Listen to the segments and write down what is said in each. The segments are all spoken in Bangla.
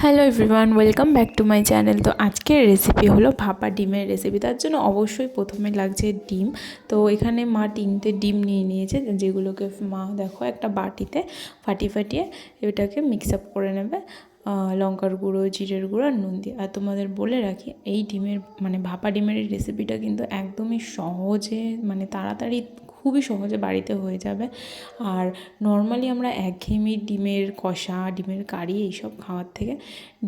Hello everyone welcome back to my channel তো আজকের রেসিপি হলো ভাপা ডিমের রেসিপি তার জন্য অবশ্যই প্রথমে লাগছে ডিম। তো এখানে মা তিনটে ডিম নিয়ে নিয়েছে, যেগুলোকে মা দেখো একটা বাটিতে ফাটিয়ে ফাটিয়ে এটাকে মিক্স আপ করে নেবে। লঙ্কার গুঁড়ো, জিরের গুঁড়ো আর নুন দিয়ে। আর তোমাদের বলে রাখি, এই ডিমের মানে ভাপা ডিমের রেসিপিটা কিন্তু একদমই সহজে মানে তাড়াতাড়ি খুবই সহজে বাড়িতে হয়ে যাবে। আর নর্মালি আমরা একঘেয়েমি ডিমের কষা, ডিমের কারি এইসব খাওয়ার থেকে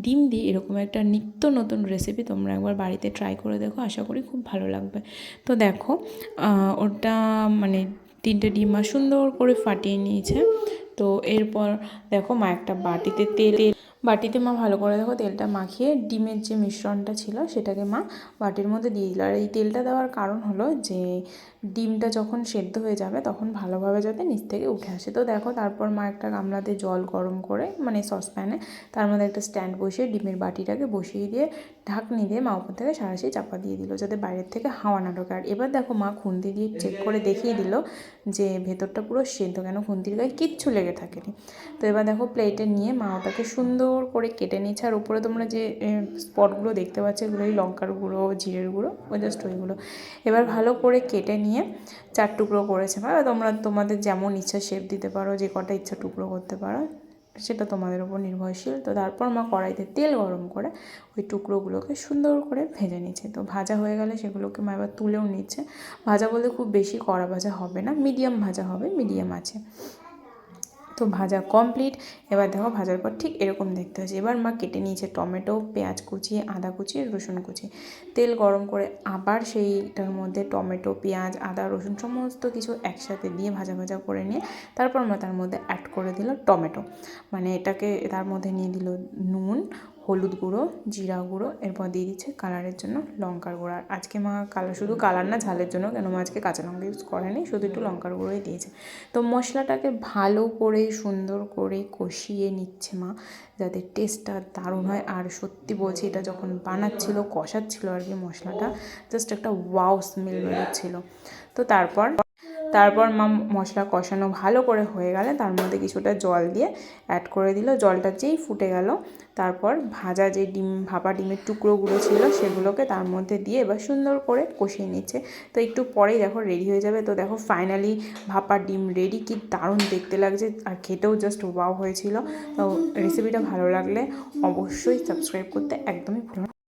ডিম দিয়ে এরকম একটা নিত্য নতুন রেসিপি তোমরা একবার বাড়িতে ট্রাই করে দেখো, আশা করি খুব ভালো লাগবে। তো দেখো ওটা মানে তিনটে ডিম সুন্দর করে ফাটিয়ে নিয়েছে। তো এরপর দেখো মা একটা বাটিতে তেল বাটিতে মা ভালো করে দেখো তেলটা মাখিয়ে ডিমের যে মিশ্রণটা ছিল সেটাকে মা বাটির মধ্যে দিয়ে দিল। আর এই তেলটা দেওয়ার কারণ হলো যে ডিমটা যখন সেদ্ধ হয়ে যাবে তখন ভালোভাবে যাতে নিচ থেকে উঠে আসে। তো দেখো তারপর মা একটা গামলাতে জল গরম করে মানে সসপ্যানে তার মধ্যে একটা স্ট্যান্ড বসিয়ে ডিমের বাটিটাকে বসিয়ে দিয়ে ঢাকনি দিয়ে মা উপর থেকে সারাশি চাপা দিয়ে দিল যাতে বাইরের থেকে হাওয়া না ঢোকে। আর এবার দেখো মা খুন্তি দিয়ে চেক করে দেখিয়ে দিল যে ভেতরটা পুরো সেদ্ধ কেন, খুন্তির গায়ে কিচ্ছু লেগে থাকেনি। তো এবার দেখো প্লেটে নিয়ে মা ওটাকে সুন্দর করে কেটে নিয়েছে। আর উপরে তোমরা যে স্পটগুলো দেখতে পাচ্ছ, এগুলোই লঙ্কার গুঁড়ো, জিরের গুঁড়ো, ওই জাস্ট ওইগুলো। এবার ভালো করে কেটে নিয়ে চার টুকরো করেছে। বা তোমরা, তোমাদের যেমন ইচ্ছা শেপ দিতে পারো, যে কটা ইচ্ছা টুকরো করতে পারো, সেটা তোমাদের উপর নির্ভরশীল। তো তারপর মা কড়াইতে তেল গরম করে ওই টুকরোগুলোকে সুন্দর করে ভেজে নিচ্ছে। তো ভাজা হয়ে গেলে সেগুলোকে মা এবার তুলেও নিচ্ছে। ভাজা বলতে খুব বেশি কড়া ভাজা হবে না মিডিয়াম ভাজা হবে মিডিয়াম আছে। তো ভাজা কমপ্লিট এবার দেখো ভাজার পর ঠিক এরকম দেখতে হয়েছে। এবার মা কেটে নিয়েছে টমেটো, পেঁয়াজ কুচি আদা কুচি রসুন কুচি তেল গরম করে আবার সেইটার মধ্যে টমেটো, পেঁয়াজ, আদা, রসুন সমস্ত কিছু একসাথে দিয়ে ভাজা ভাজা করে নিয়ে তারপর মা তার মধ্যে অ্যাড করে দিল টমেটো। মানে এটাকে তার মধ্যে নিয়ে দিল নুন হলুদ গুঁড়ো, জিরা গুঁড়ো, এরপর দিয়ে দিচ্ছে কালারের জন্য লঙ্কার গুঁড়ো। আর আজকে মা কালার শুধু কালার না, ঝালের জন্য কেন মা আজকে কাঁচা লঙ্কা ইউজ করেনি, শুধু একটু লঙ্কার গুঁড়োই দিয়েছে। তো মশলাটাকে ভালো করে, সুন্দর করে কষিয়ে নিচ্ছে মা, যাতে টেস্টটা দারুণ হয়। আর সত্যি বলছি, এটা যখন বানাচ্ছিল, কষাচ্ছিল আর কি মশলাটা জাস্ট একটা ওয়াও স্মেল বেরোচ্ছিলো। তো তারপর তারপর মা মশলা কষানো ভালো করে হয়ে গেলে তার মধ্যে কিছুটা জল দিয়ে অ্যাড করে দিল। জলটা যেই ফুটে গেল, তারপর ভাজা যে ডিম, ভাপা ডিমের টুকরোগুলো ছিল সেগুলোকে তার মধ্যে দিয়ে এবার সুন্দর করে কষিয়ে নিচ্ছে। তো একটু পরেই দেখো রেডি হয়ে যাবে। তো দেখো ফাইনালি ভাপা ডিম রেডি কি দারুণ দেখতে লাগছে আর খেতেও জাস্ট ওয়াও হয়েছিল। তো রেসিপিটা ভালো লাগলে অবশ্যই সাবস্ক্রাইব করতে একদমই ভুলো।